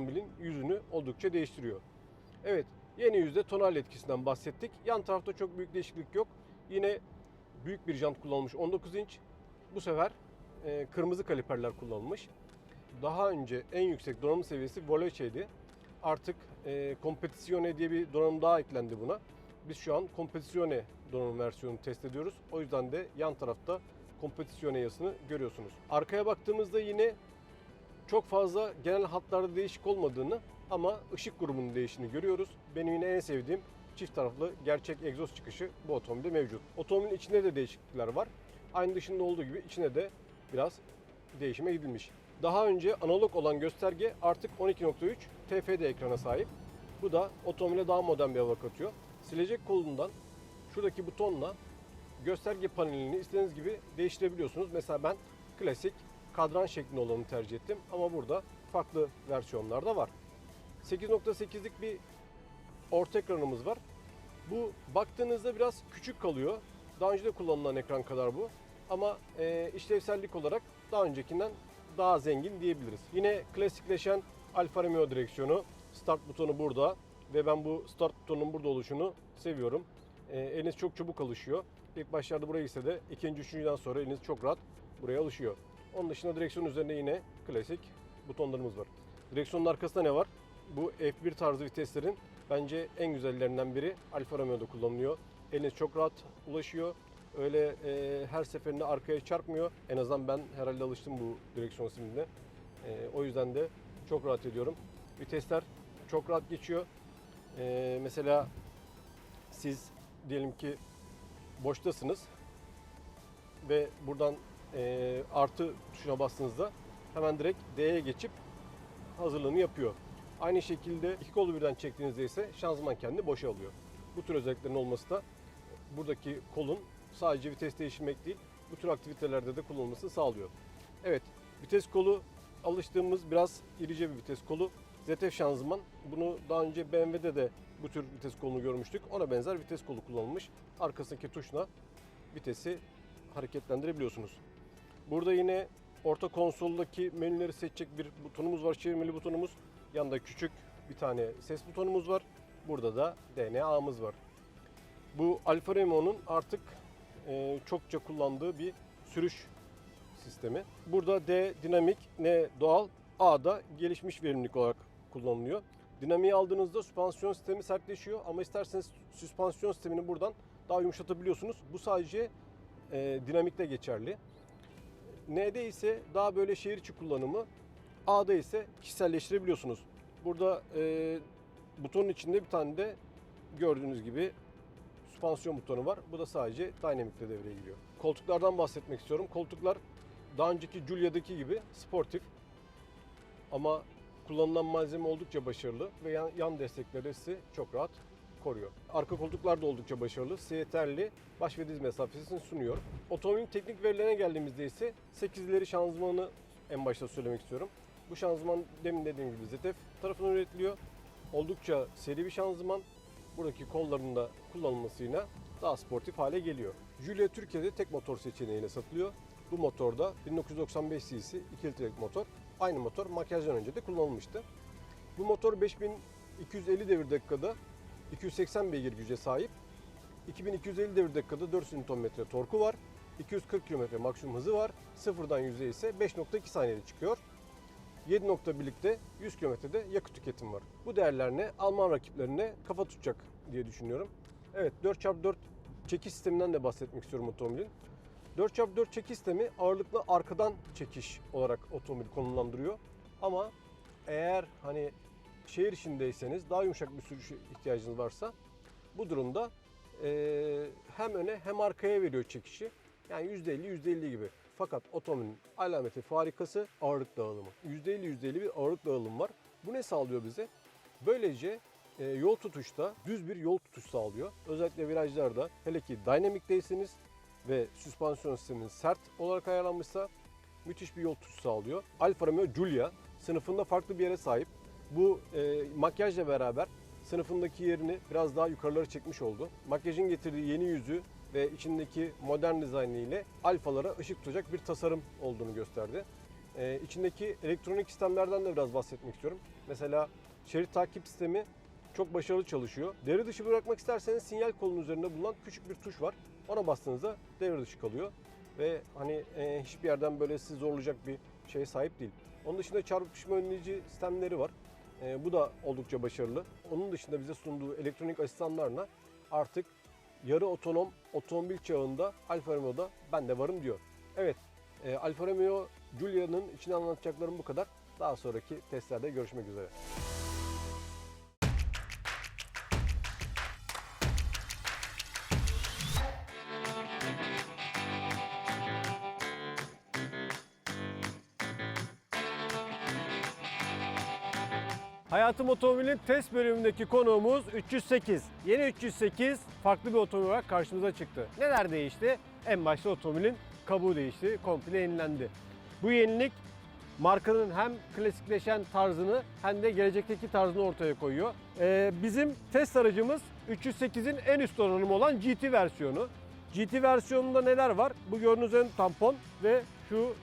otomobilin yüzünü oldukça değiştiriyor. Evet, yeni yüzde tonal etkisinden bahsettik. Yan tarafta çok büyük değişiklik yok. Yine büyük bir jant kullanılmış 19 inç. Bu sefer e, kırmızı kaliperler kullanılmış. Daha önce en yüksek donanım seviyesi Veloce'ydi. Artık e, Competizione diye bir donanım daha eklendi buna. Biz şu an Competizione donanım versiyonunu test ediyoruz. O yüzden de yan tarafta Competizione yazısını görüyorsunuz. Arkaya baktığımızda yine çok fazla genel hatlarda değişik olmadığını ama ışık grubunun değiştiğini görüyoruz. Benim yine en sevdiğim çift taraflı gerçek egzoz çıkışı bu otomobilde mevcut. Otomobilin içinde de değişiklikler var. Aynı dışında olduğu gibi içine de biraz değişime gidilmiş. Daha önce analog olan gösterge artık 12.3 TFT ekrana sahip. Bu da otomobile daha modern bir hava katıyor. Silecek kolundan şuradaki butonla gösterge panelini istediğiniz gibi değiştirebiliyorsunuz. Mesela ben klasik kadran şeklinde olanı tercih ettim ama burada farklı versiyonlar da var. 8.8'lik bir orta ekranımız var. Bu baktığınızda biraz küçük kalıyor. Daha önce de kullanılan ekran kadar bu. Ama e, işlevsellik olarak daha öncekinden daha zengin diyebiliriz. Yine klasikleşen Alfa Romeo direksiyonu, start butonu burada ve ben bu start butonunun burada oluşunu seviyorum. E, eliniz çok çabuk alışıyor. İlk başlarda buraya gitse de ikinci, üçüncüden sonra eliniz çok rahat buraya alışıyor. Onun dışında direksiyon üzerinde yine klasik butonlarımız var. Direksiyonun arkasında ne var? Bu F1 tarzı viteslerin bence en güzellerinden biri Alfa Romeo'da kullanılıyor. Eliniz çok rahat ulaşıyor. Öyle e, her seferinde arkaya çarpmıyor. En azından ben herhalde alıştım bu direksiyon sistemine. E, o yüzden de çok rahat ediyorum. Vitesler çok rahat geçiyor. E, mesela siz diyelim ki boştasınız ve buradan e, artı tuşuna bastığınızda hemen direkt D'ye geçip hazırlığını yapıyor. Aynı şekilde iki kolu birden çektiğinizde ise şanzıman kendini boşa alıyor. Bu tür özelliklerin olması da buradaki kolun sadece vites değiştirmek değil, bu tür aktivitelerde de kullanılmasını sağlıyor. Evet, vites kolu alıştığımız biraz irice bir vites kolu. ZF şanzıman. Bunu daha önce BMW'de de bu tür vites kolunu görmüştük. Ona benzer vites kolu kullanılmış. Arkasındaki tuşla vitesi hareketlendirebiliyorsunuz. Burada yine orta konsoldaki menüleri seçecek bir butonumuz var. Çevirmeli butonumuz. Yanında küçük bir tane ses butonumuz var. Burada da DNA'mız var. Bu Alfa Romeo'nun artık e, çokça kullandığı bir sürüş sistemi. Burada D dinamik, N doğal, A da gelişmiş verimlilik olarak kullanılıyor. Dinamiği aldığınızda süspansiyon sistemi sertleşiyor ama isterseniz süspansiyon sistemini buradan daha yumuşatabiliyorsunuz. Bu sadece e, dinamikte geçerli. N'de ise daha böyle şehir içi kullanımı, A'da ise kişiselleştirebiliyorsunuz. Burada e, butonun içinde bir tane de gördüğünüz gibi süspansiyon butonu var. Bu da sadece Dynamic'te devreye giriyor. Koltuklardan bahsetmek istiyorum. Koltuklar daha önceki Giulia'daki gibi sportif ama kullanılan malzeme oldukça başarılı ve yan, yan destekleri çok rahat koruyor. Arka koltuklar da oldukça başarılı. Yeterli baş ve diz mesafesini sunuyor. Otomobilin teknik verilerine geldiğimizde ise 8 ileri şanzımanı en başta söylemek istiyorum. Bu şanzıman demin dediğim gibi ZF tarafından üretiliyor. Oldukça seri bir şanzıman. Buradaki kollarında kullanılmasıyla daha sportif hale geliyor. Giulia Türkiye'de tek motor seçeneğiyle satılıyor. Bu motorda 1995 cc 2 litrelik motor. Aynı motor makyajdan önce de kullanılmıştı. Bu motor 5250 devir dakikada 280 beygir güce sahip. 2250 devir dakikada 400 Nm torku var. 240 km maksimum hızı var. Sıfırdan 100'e ise 5.2 saniyede çıkıyor. 7.1'likte 100 kilometrede yakıt tüketimi var. Bu değerler ne? Alman rakiplerine kafa tutacak diye düşünüyorum. Evet 4x4 çekiş sisteminden de bahsetmek istiyorum otomobilin. 4x4 çekiş sistemi ağırlıklı arkadan çekiş olarak otomobil konumlandırıyor. Ama eğer hani şehir içindeyseniz daha yumuşak bir sürüş ihtiyacınız varsa bu durumda eee, hem öne hem arkaya veriyor çekişi. Yani %50 %50 gibi. Fakat otomobilin alameti farikası ağırlık dağılımı. %50 %50 bir ağırlık dağılımı var. Bu ne sağlıyor bize? Böylece e, yol tutuşta düz bir yol tutuş sağlıyor. Özellikle virajlarda hele ki Dynamic'teyseniz ve süspansiyon sisteminiz sert olarak ayarlanmışsa müthiş bir yol tutuşu sağlıyor. Alfa Romeo Giulia sınıfında farklı bir yere sahip. Bu e, makyajla beraber sınıfındaki yerini biraz daha yukarılara çekmiş oldu. Makyajın getirdiği yeni yüzü ve içindeki modern dizaynı ile alfalara ışık tutacak bir tasarım olduğunu gösterdi. Ee, içindeki elektronik sistemlerden de biraz bahsetmek istiyorum. Mesela şerit takip sistemi çok başarılı çalışıyor. Devre dışı bırakmak isterseniz sinyal kolunun üzerinde bulunan küçük bir tuş var. Ona bastığınızda devre dışı kalıyor. Ve hani e, hiçbir yerden böyle sizi zorlayacak bir şeye sahip değil. Onun dışında çarpışma önleyici sistemleri var. E, bu da oldukça başarılı. Onun dışında bize sunduğu elektronik asistanlarla artık yarı otonom otomobil çağında Alfa Romeo'da ben de varım diyor. Evet, e, Alfa Romeo Giulia'nın içine anlatacaklarım bu kadar. Daha sonraki testlerde görüşmek üzere. Hayatım Otomobil'in test bölümündeki konuğumuz 308. Yeni 308 farklı bir otomobil olarak karşımıza çıktı. Neler değişti? En başta otomobilin kabuğu değişti, komple yenilendi. Bu yenilik markanın hem klasikleşen tarzını hem de gelecekteki tarzını ortaya koyuyor. Ee, bizim test aracımız 308'in en üst donanımı olan GT versiyonu. GT versiyonunda neler var? Bu gördüğünüz ön tampon ve şu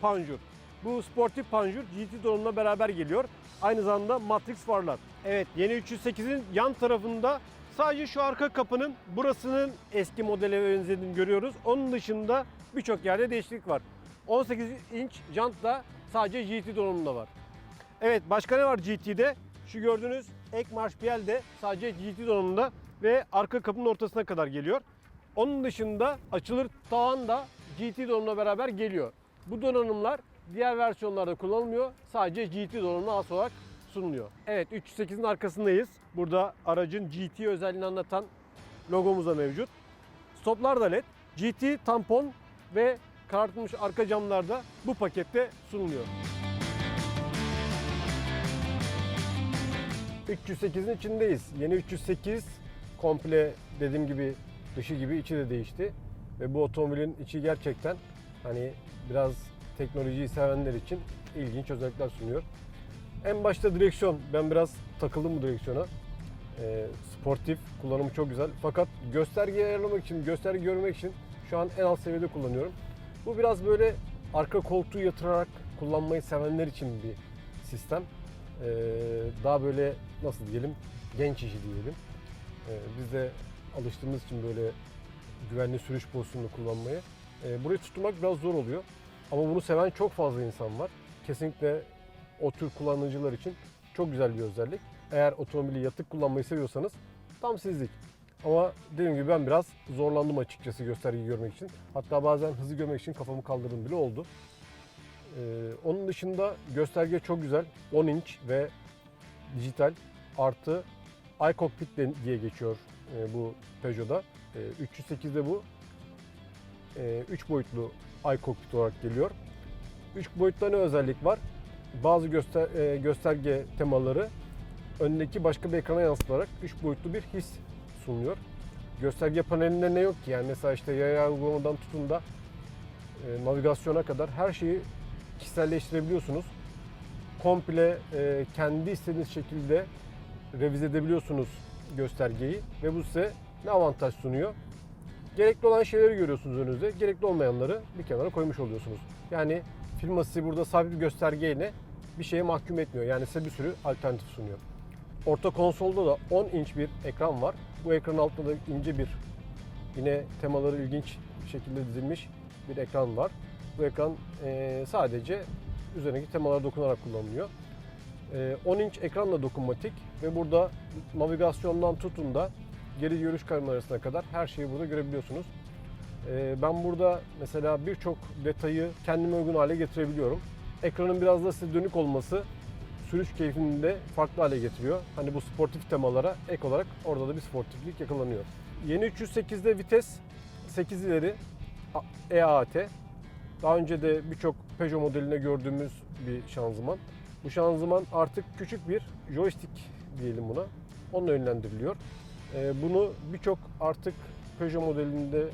panjur. Bu sportif panjur GT donanımla beraber geliyor. Aynı zamanda matrix farlar. Evet yeni 308'in yan tarafında sadece şu arka kapının burasının eski modele benzediğini görüyoruz. Onun dışında birçok yerde değişiklik var. 18 inç jant da sadece GT donanımında var. Evet başka ne var GT'de? Şu gördüğünüz ek marş piyel de sadece GT donanımında ve arka kapının ortasına kadar geliyor. Onun dışında açılır tavan da GT donanımla beraber geliyor. Bu donanımlar diğer versiyonlarda kullanılmıyor. Sadece GT donanımına has olarak sunuluyor. Evet 308'in arkasındayız. Burada aracın GT özelliğini anlatan logomuz da mevcut. Stoplar da LED. GT tampon ve karartılmış arka camlar da bu pakette sunuluyor. 308'in içindeyiz. Yeni 308 komple dediğim gibi dışı gibi içi de değişti. Ve bu otomobilin içi gerçekten hani biraz teknolojiyi sevenler için ilginç özellikler sunuyor. En başta direksiyon. Ben biraz takıldım bu direksiyona. Ee, sportif, kullanımı çok güzel. Fakat göstergeyi ayarlamak için, gösterge görmek için şu an en alt seviyede kullanıyorum. Bu biraz böyle arka koltuğu yatırarak kullanmayı sevenler için bir sistem. Ee, daha böyle nasıl diyelim, genç işi diyelim. Ee, biz de alıştığımız için böyle güvenli sürüş pozisyonunu kullanmaya. Ee, burayı tutmak biraz zor oluyor. Ama bunu seven çok fazla insan var. Kesinlikle o tür kullanıcılar için çok güzel bir özellik. Eğer otomobili yatık kullanmayı seviyorsanız tam sizlik. Ama dediğim gibi ben biraz zorlandım açıkçası göstergeyi görmek için. Hatta bazen hızı görmek için kafamı kaldırdım bile oldu. Ee, onun dışında gösterge çok güzel. 10 inç ve dijital artı iCockpit diye geçiyor e, bu Peugeot'da. E, 308'de bu 3 boyutlu iCockpit olarak geliyor. 3 boyutta ne özellik var? Bazı göster e, gösterge temaları öndeki başka bir ekrana yansıtılarak 3 boyutlu bir his sunuyor. Gösterge panelinde ne yok ki? Yani mesela işte yaya uygulamadan tutun da e, navigasyona kadar her şeyi kişiselleştirebiliyorsunuz. Komple e, kendi istediğiniz şekilde revize edebiliyorsunuz göstergeyi ve bu size ne avantaj sunuyor? Gerekli olan şeyleri görüyorsunuz önünüzde, gerekli olmayanları bir kenara koymuş oluyorsunuz. Yani firma sizi burada sabit bir göstergeyle bir şeye mahkum etmiyor. Yani size bir sürü alternatif sunuyor. Orta konsolda da 10 inç bir ekran var. Bu ekranın altında da ince bir yine temaları ilginç şekilde dizilmiş bir ekran var. Bu ekran sadece üzerindeki temalara dokunarak kullanılıyor. Eee, 10 inç ekranla dokunmatik ve burada navigasyondan tutun da geri görüş kamerasına kadar her şeyi burada görebiliyorsunuz. Ee, ben burada mesela birçok detayı kendime uygun hale getirebiliyorum. Ekranın biraz da size dönük olması sürüş keyfini de farklı hale getiriyor. Hani bu sportif temalara ek olarak orada da bir sportiflik yakalanıyor. Yeni 308'de vites 8 ileri EAT. Daha önce de birçok Peugeot modelinde gördüğümüz bir şanzıman. Bu şanzıman artık küçük bir joystick diyelim buna. Onunla yönlendiriliyor. Ee, Bunu birçok artık Peugeot modelinde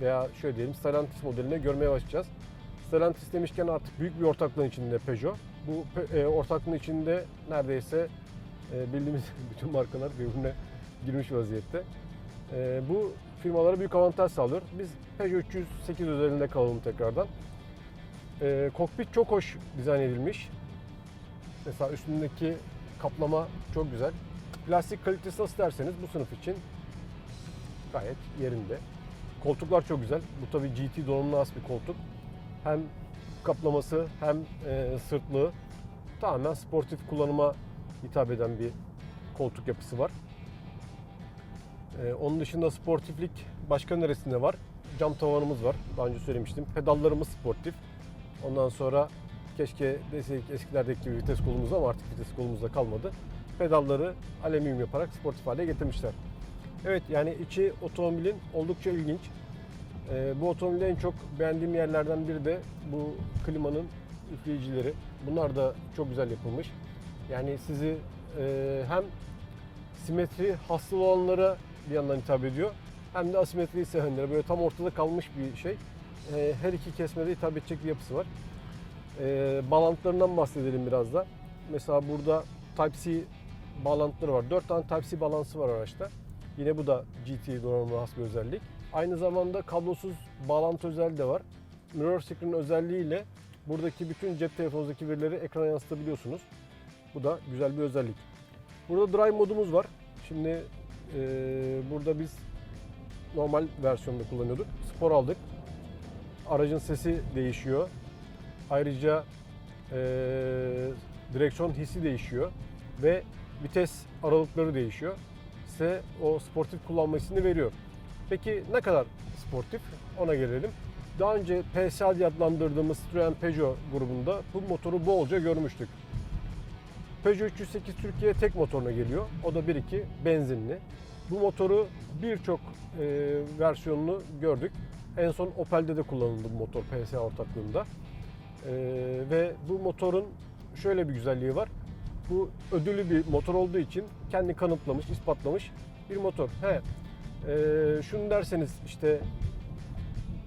veya şöyle diyelim Stellantis modelinde görmeye başlayacağız. Stellantis demişken artık büyük bir ortaklığın içinde Peugeot. Bu e, ortaklığın içinde neredeyse e, bildiğimiz bütün markalar birbirine girmiş vaziyette. E, Bu firmalara büyük avantaj sağlıyor. Biz Peugeot 308 özelinde kalalım tekrardan. Kokpit çok hoş dizayn edilmiş. Mesela üstündeki kaplama çok güzel. Plastik kalitesi nasıl derseniz bu sınıf için gayet yerinde. Koltuklar çok güzel. Bu tabi GT donanımlı has bir koltuk. Hem kaplaması hem e, sırtlığı tamamen sportif kullanıma hitap eden bir koltuk yapısı var. E, onun dışında sportiflik başka neresinde var? Cam tavanımız var. Daha önce söylemiştim. Pedallarımız sportif. Ondan sonra keşke deseydik eskilerdeki gibi vites kolumuz ama artık vites kolumuzda kalmadı. Pedalları alüminyum yaparak sportif hale getirmişler. Evet yani içi otomobilin oldukça ilginç. Ee, bu otomobilde en çok beğendiğim yerlerden biri de bu klimanın üfleyicileri. Bunlar da çok güzel yapılmış. Yani sizi e, hem simetri hasta olanlara bir yandan hitap ediyor hem de asimetriyi sevenlere böyle tam ortada kalmış bir şey. E, her iki kesmede hitap edecek bir yapısı var. E, bağlantılarından bahsedelim biraz da. Mesela burada Type-C bağlantıları var. 4 tane Type-C bağlantısı var araçta. Yine bu da GT donanımına has bir özellik. Aynı zamanda kablosuz bağlantı özelliği de var. Mirror Screen özelliğiyle buradaki bütün cep telefonunuzdaki verileri ekrana yansıtabiliyorsunuz. Bu da güzel bir özellik. Burada drive modumuz var. Şimdi e, burada biz normal versiyonda kullanıyorduk. Spor aldık. Aracın sesi değişiyor. Ayrıca e, direksiyon hissi değişiyor ve vites aralıkları değişiyor. Size o sportif kullanma hissini veriyor. Peki ne kadar sportif? Ona gelelim. Daha önce PSA diye adlandırdığımız Citroen Peugeot grubunda bu motoru bolca görmüştük. Peugeot 308 Türkiye tek motoruna geliyor. O da 1.2 benzinli. Bu motoru birçok e, versiyonunu gördük. En son Opel'de de kullanıldı bu motor PSA ortaklığında. E, ve bu motorun şöyle bir güzelliği var. Bu ödüllü bir motor olduğu için kendi kanıtlamış, ispatlamış bir motor. He, e, şunu derseniz işte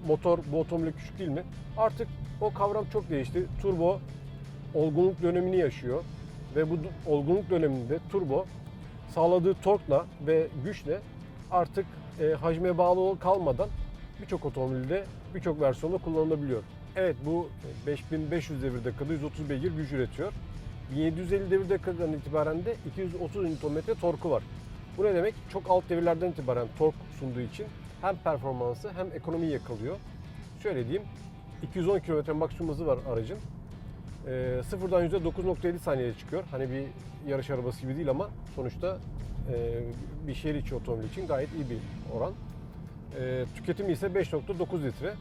motor bu otomobile küçük değil mi? Artık o kavram çok değişti. Turbo olgunluk dönemini yaşıyor ve bu olgunluk döneminde turbo sağladığı torkla ve güçle artık e, hacme bağlı kalmadan birçok otomobilde birçok versiyonda kullanılabiliyor. Evet bu 5500 devir dakikada 130 beygir güç üretiyor. 1750 devir dakikadan itibaren de 230 Nm torku var. Bu ne demek? Çok alt devirlerden itibaren tork sunduğu için hem performansı hem ekonomiyi yakalıyor. Şöyle diyeyim 210 km maksimum hızı var aracın. E, sıfırdan yüzde 9.7 saniyede çıkıyor. Hani bir yarış arabası gibi değil ama sonuçta e, bir şehir içi otomobil için gayet iyi bir oran. E, tüketimi ise 5.9 litre.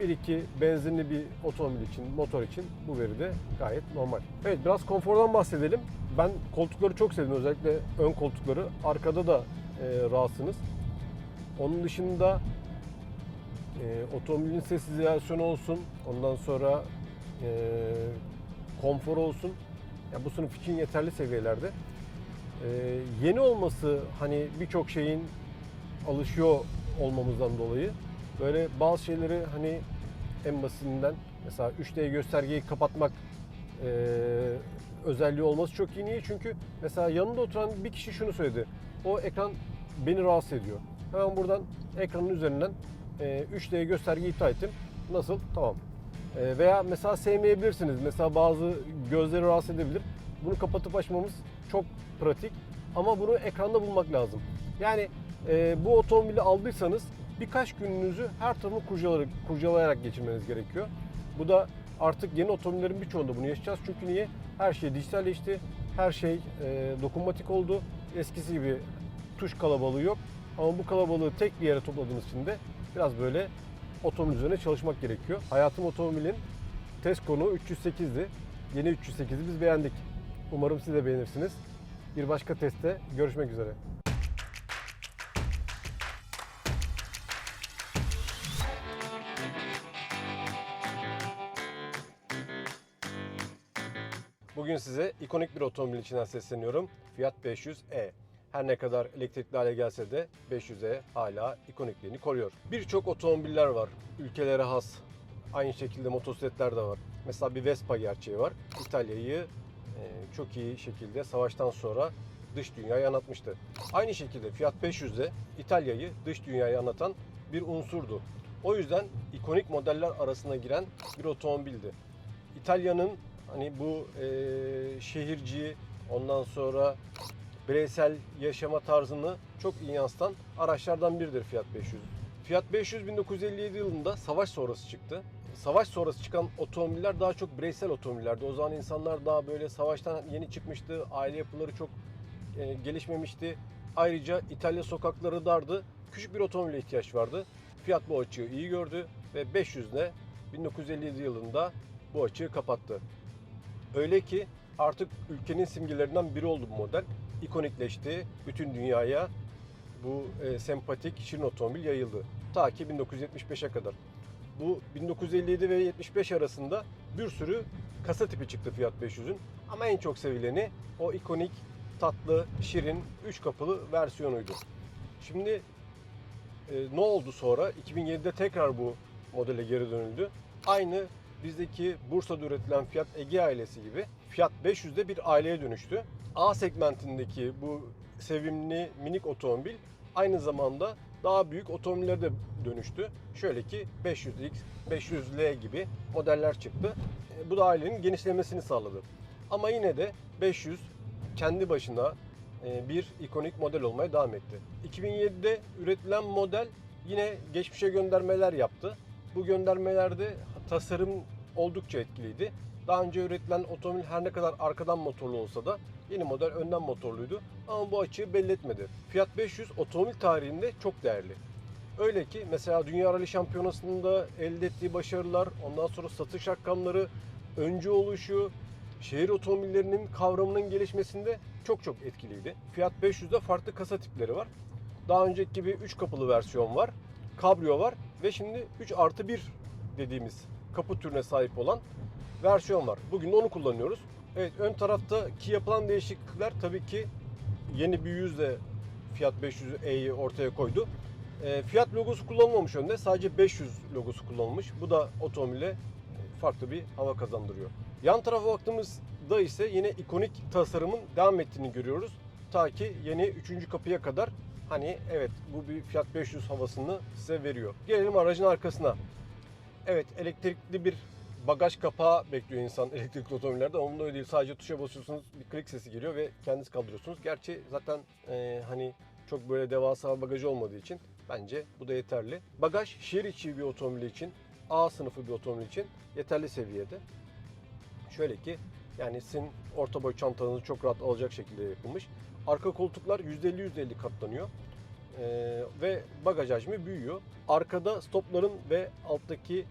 1.2 benzinli bir otomobil için, motor için bu veri de gayet normal. Evet biraz konfordan bahsedelim. Ben koltukları çok sevdim özellikle ön koltukları. Arkada da e, rahatsınız. Onun dışında e, otomobilin ses izolasyonu olsun, ondan sonra e, konfor olsun. Ya bu sınıf için yeterli seviyelerde. E, yeni olması hani birçok şeyin alışıyor olmamızdan dolayı böyle bazı şeyleri hani en basitinden mesela 3D göstergeyi kapatmak e, özelliği olması çok iyi. Niye? Çünkü mesela yanında oturan bir kişi şunu söyledi. O ekran beni rahatsız ediyor. Hemen buradan ekranın üzerinden e, 3D göstergeyi iptal ettim. Nasıl? Tamam. E, veya mesela sevmeyebilirsiniz. Mesela bazı gözleri rahatsız edebilir. Bunu kapatıp açmamız çok pratik. Ama bunu ekranda bulmak lazım. Yani e, bu otomobili aldıysanız birkaç gününüzü her tarafını kurcalayarak, kurcalayarak geçirmeniz gerekiyor. Bu da artık yeni otomobillerin birçoğunda bunu yaşayacağız. Çünkü niye? Her şey dijitalleşti. Her şey e, dokunmatik oldu. Eskisi gibi tuş kalabalığı yok. Ama bu kalabalığı tek bir yere topladığınız için de biraz böyle otomobil üzerine çalışmak gerekiyor. Hayatım otomobilin test konu 308'di. Yeni 308'i biz beğendik. Umarım siz de beğenirsiniz. Bir başka testte görüşmek üzere. Bugün size ikonik bir otomobil içinden sesleniyorum. Fiat 500e. Her ne kadar elektrikli hale gelse de 500e hala ikonikliğini koruyor. Birçok otomobiller var. Ülkelere has. Aynı şekilde motosikletler de var. Mesela bir Vespa gerçeği var. İtalya'yı e, çok iyi şekilde savaştan sonra dış dünyaya anlatmıştı. Aynı şekilde Fiat 500 de İtalya'yı dış dünyaya anlatan bir unsurdu. O yüzden ikonik modeller arasına giren bir otomobildi. İtalya'nın hani bu e, şehirci, ondan sonra bireysel yaşama tarzını çok iyi yansıtan araçlardan biridir Fiat 500. Fiat 500 1957 yılında savaş sonrası çıktı. Savaş sonrası çıkan otomobiller daha çok bireysel otomobillerdi. O zaman insanlar daha böyle savaştan yeni çıkmıştı. Aile yapıları çok e, gelişmemişti. Ayrıca İtalya sokakları dardı. Küçük bir otomobile ihtiyaç vardı. Fiat bu açığı iyi gördü ve 500 ile 1957 yılında bu açığı kapattı. Öyle ki artık ülkenin simgelerinden biri oldu bu model. İkonikleşti. Bütün dünyaya bu e, sempatik şirin otomobil yayıldı. Ta ki 1975'e kadar. Bu 1957 ve 75 arasında bir sürü kasa tipi çıktı Fiat 500'ün. Ama en çok sevileni o ikonik, tatlı, şirin, 3 kapılı versiyonuydu. Şimdi e, ne oldu sonra? 2007'de tekrar bu modele geri dönüldü. Aynı bizdeki Bursa'da üretilen Fiat Ege ailesi gibi Fiat 500'de bir aileye dönüştü. A segmentindeki bu sevimli minik otomobil aynı zamanda daha büyük otomobillere dönüştü. Şöyle ki 500X, 500L gibi modeller çıktı. E, Bu da ailenin genişlemesini sağladı. Ama yine de 500 kendi başına e, bir ikonik model olmaya devam etti. 2007'de üretilen model yine geçmişe göndermeler yaptı. Bu göndermelerde tasarım oldukça etkiliydi. Daha önce üretilen otomobil her ne kadar arkadan motorlu olsa da yeni model önden motorluydu. Ama bu açığı belli etmedi. Fiat 500 otomobil tarihinde çok değerli. Öyle ki mesela Dünya Rally Şampiyonası'nda elde ettiği başarılar, ondan sonra satış rakamları, öncü oluşu, şehir otomobillerinin kavramının gelişmesinde çok çok etkiliydi. Fiat 500'de farklı kasa tipleri var. Daha önceki gibi 3 kapılı versiyon var, kabrio var ve şimdi 3 artı 1 dediğimiz kapı türüne sahip olan versiyon var. Bugün onu kullanıyoruz. Evet ön taraftaki yapılan değişiklikler tabii ki yeni bir yüzle Fiat 500e'yi ortaya koydu. E, Fiat logosu kullanılmamış önde. Sadece 500 logosu kullanılmış. Bu da otomobile farklı bir hava kazandırıyor. Yan tarafa baktığımızda ise yine ikonik tasarımın devam ettiğini görüyoruz. Ta ki yeni 3. kapıya kadar hani evet bu bir Fiat 500 havasını size veriyor. Gelelim aracın arkasına. Evet elektrikli bir bagaj kapağı bekliyor insan elektrikli otomobillerde ama bunda öyle değil. Sadece tuşa basıyorsunuz bir klik sesi geliyor ve kendiniz kaldırıyorsunuz. Gerçi zaten e, hani çok böyle devasa bagajı olmadığı için bence bu da yeterli. Bagaj şehir içi bir otomobil için A sınıfı bir otomobil için yeterli seviyede. Şöyle ki yani sizin orta boy çantanızı çok rahat alacak şekilde yapılmış. Arka koltuklar %50-%50 katlanıyor. Ee, ve bagaj hacmi büyüyor. Arkada stopların ve alttaki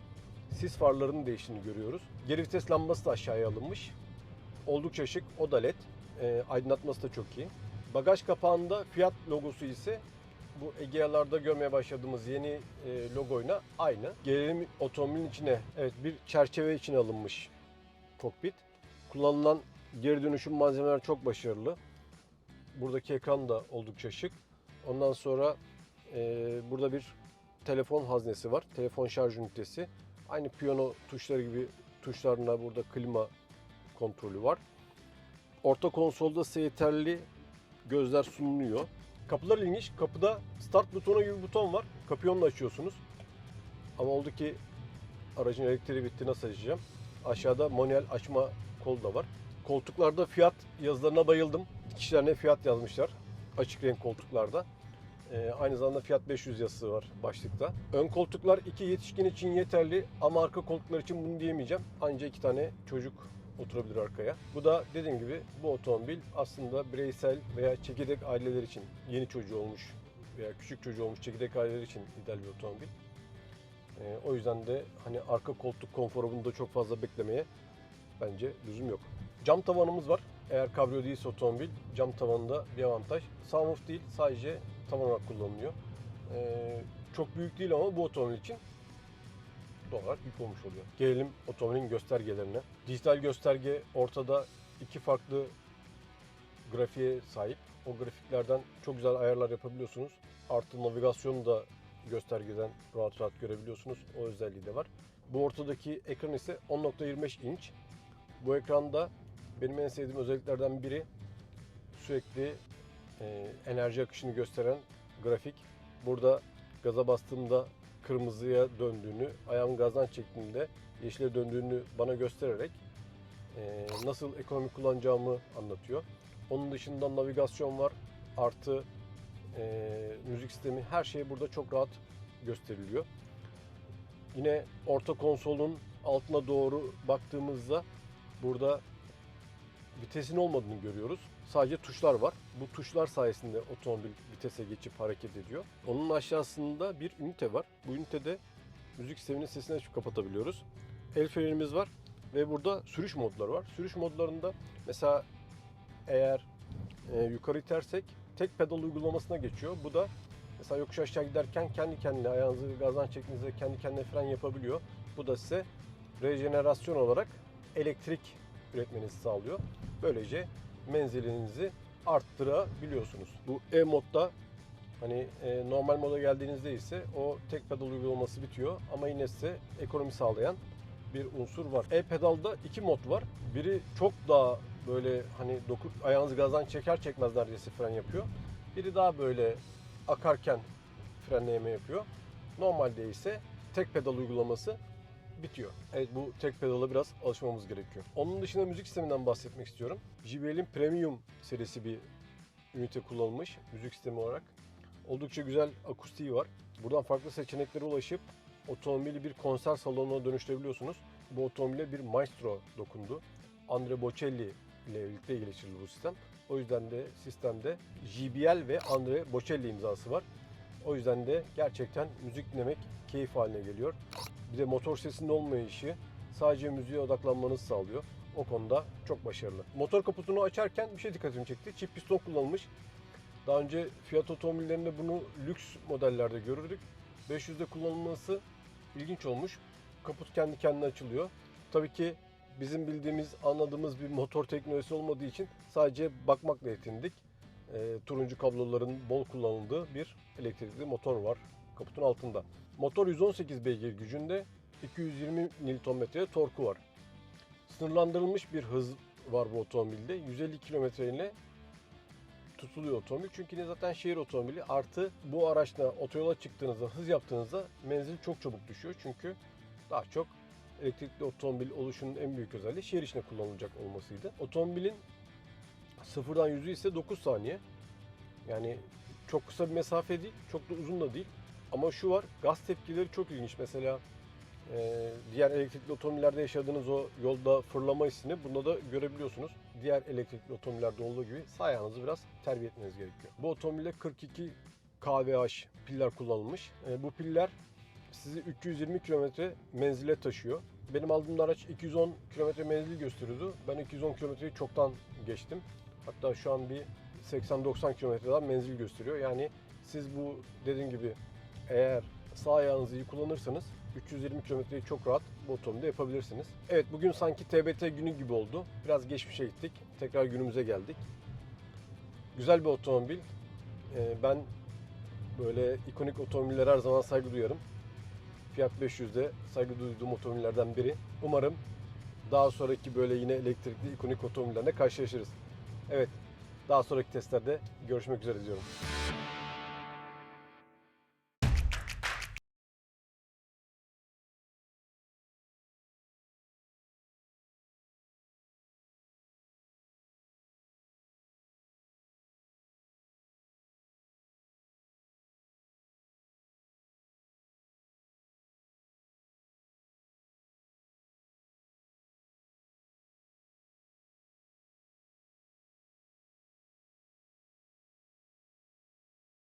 sis farlarının değiştiğini görüyoruz. Geri vites lambası da aşağıya alınmış. Oldukça şık. O da led. Ee, aydınlatması da çok iyi. Bagaj kapağında Fiat logosu ise bu Egea'larda görmeye başladığımız yeni e, logoyla aynı. Gelelim otomobilin içine. Evet bir çerçeve içine alınmış kokpit. Kullanılan geri dönüşüm malzemeler çok başarılı. Buradaki ekran da oldukça şık. Ondan sonra e, burada bir telefon haznesi var. Telefon şarj ünitesi. Aynı piyano tuşları gibi tuşlarında burada klima kontrolü var. Orta konsolda size yeterli gözler sunuluyor. Kapılar ilginç. Kapıda start butonu gibi bir buton var. Kapıyı onunla açıyorsunuz. Ama oldu ki aracın elektriği bitti nasıl açacağım? Aşağıda manuel açma kolu da var. Koltuklarda fiyat yazılarına bayıldım. Dikişlerine fiyat yazmışlar. Açık renk koltuklarda. Ee, aynı zamanda Fiat 500 yazısı var başlıkta. Ön koltuklar iki yetişkin için yeterli ama arka koltuklar için bunu diyemeyeceğim. Ancak iki tane çocuk oturabilir arkaya. Bu da dediğim gibi bu otomobil aslında bireysel veya çekirdek aileler için yeni çocuğu olmuş veya küçük çocuğu olmuş çekirdek aileler için ideal bir otomobil. Ee, o yüzden de hani arka koltuk konforunu da çok fazla beklemeye bence lüzum yok. Cam tavanımız var. Eğer kabrio değilse otomobil cam tavanında bir avantaj. Sunroof değil sadece tavan olarak kullanılıyor. Ee, çok büyük değil ama bu otomobil için doğal olarak büyük olmuş oluyor. Gelelim otomobilin göstergelerine. Dijital gösterge ortada iki farklı grafiğe sahip. O grafiklerden çok güzel ayarlar yapabiliyorsunuz. Artı navigasyonu da göstergeden rahat rahat görebiliyorsunuz. O özelliği de var. Bu ortadaki ekran ise 10.25 inç. Bu ekranda benim en sevdiğim özelliklerden biri sürekli e, enerji akışını gösteren grafik. Burada gaza bastığımda kırmızıya döndüğünü, ayağım gazdan çektiğinde yeşile döndüğünü bana göstererek e, nasıl ekonomi kullanacağımı anlatıyor. Onun dışında navigasyon var, artı e, müzik sistemi, her şey burada çok rahat gösteriliyor. Yine orta konsolun altına doğru baktığımızda burada vitesin olmadığını görüyoruz. Sadece tuşlar var. Bu tuşlar sayesinde otomobil vitese geçip hareket ediyor. Onun aşağısında bir ünite var. Bu ünitede müzik sisteminin sesini açıp kapatabiliyoruz. El frenimiz var ve burada sürüş modları var. Sürüş modlarında mesela eğer e, yukarı itersek tek pedal uygulamasına geçiyor. Bu da mesela yokuş aşağı giderken kendi kendine ayağınızı gazdan çektiğinizde kendi kendine fren yapabiliyor. Bu da size rejenerasyon olarak elektrik üretmenizi sağlıyor. Böylece menzilinizi arttırabiliyorsunuz. Bu E modda hani e, normal moda geldiğinizde ise o tek pedal uygulaması bitiyor ama yine size ekonomi sağlayan bir unsur var. E-pedalda iki mod var. Biri çok daha böyle hani doku, ayağınızı gazdan çeker çekmez neredeyse fren yapıyor. Biri daha böyle akarken frenleme yapıyor. Normalde ise tek pedal uygulaması bitiyor. Evet bu tek pedala biraz alışmamız gerekiyor. Onun dışında müzik sisteminden bahsetmek istiyorum. JBL'in Premium serisi bir ünite kullanılmış müzik sistemi olarak. Oldukça güzel akustiği var. Buradan farklı seçeneklere ulaşıp otomobili bir konser salonuna dönüştürebiliyorsunuz. Bu otomobile bir maestro dokundu. Andre Bocelli ile birlikte geliştirildi bu sistem. O yüzden de sistemde JBL ve Andre Bocelli imzası var. O yüzden de gerçekten müzik dinlemek keyif haline geliyor. Bir de motor sesinin olmayışı sadece müziğe odaklanmanızı sağlıyor. O konuda çok başarılı. Motor kaputunu açarken bir şey dikkatimi çekti. Çift piston kullanılmış. Daha önce Fiat otomobillerinde bunu lüks modellerde görürdük. 500'de kullanılması ilginç olmuş. Kaput kendi kendine açılıyor. Tabii ki bizim bildiğimiz, anladığımız bir motor teknolojisi olmadığı için sadece bakmakla yetindik. E, turuncu kabloların bol kullanıldığı bir elektrikli motor var kaputun altında. Motor 118 beygir gücünde 220 Nm torku var. Sınırlandırılmış bir hız var bu otomobilde. 150 km ile tutuluyor otomobil. Çünkü ne zaten şehir otomobili artı bu araçla otoyola çıktığınızda, hız yaptığınızda menzil çok çabuk düşüyor. Çünkü daha çok elektrikli otomobil oluşunun en büyük özelliği şehir içinde kullanılacak olmasıydı. Otomobilin sıfırdan yüzü ise 9 saniye. Yani çok kısa bir mesafe değil, çok da uzun da değil. Ama şu var, gaz tepkileri çok ilginç. Mesela e, diğer elektrikli otomobillerde yaşadığınız o yolda fırlama hissini bunda da görebiliyorsunuz. Diğer elektrikli otomobillerde olduğu gibi sağ ayağınızı biraz terbiye etmeniz gerekiyor. Bu otomobilde 42 kWh piller kullanılmış. E, bu piller sizi 320 km menzile taşıyor. Benim aldığım araç 210 km menzil gösteriyordu. Ben 210 kilometreyi çoktan geçtim. Hatta şu an bir 80-90 kilometreden menzil gösteriyor. Yani siz bu dediğim gibi eğer sağ ayağınızı iyi kullanırsanız 320 kilometreyi çok rahat bu yapabilirsiniz. Evet bugün sanki TBT günü gibi oldu. Biraz geçmişe gittik. Tekrar günümüze geldik. Güzel bir otomobil. Ee, ben böyle ikonik otomobillere her zaman saygı duyarım. Fiat 500'de saygı duyduğum otomobillerden biri. Umarım daha sonraki böyle yine elektrikli ikonik otomobillerle karşılaşırız. Evet, daha sonraki testlerde görüşmek üzere diyorum.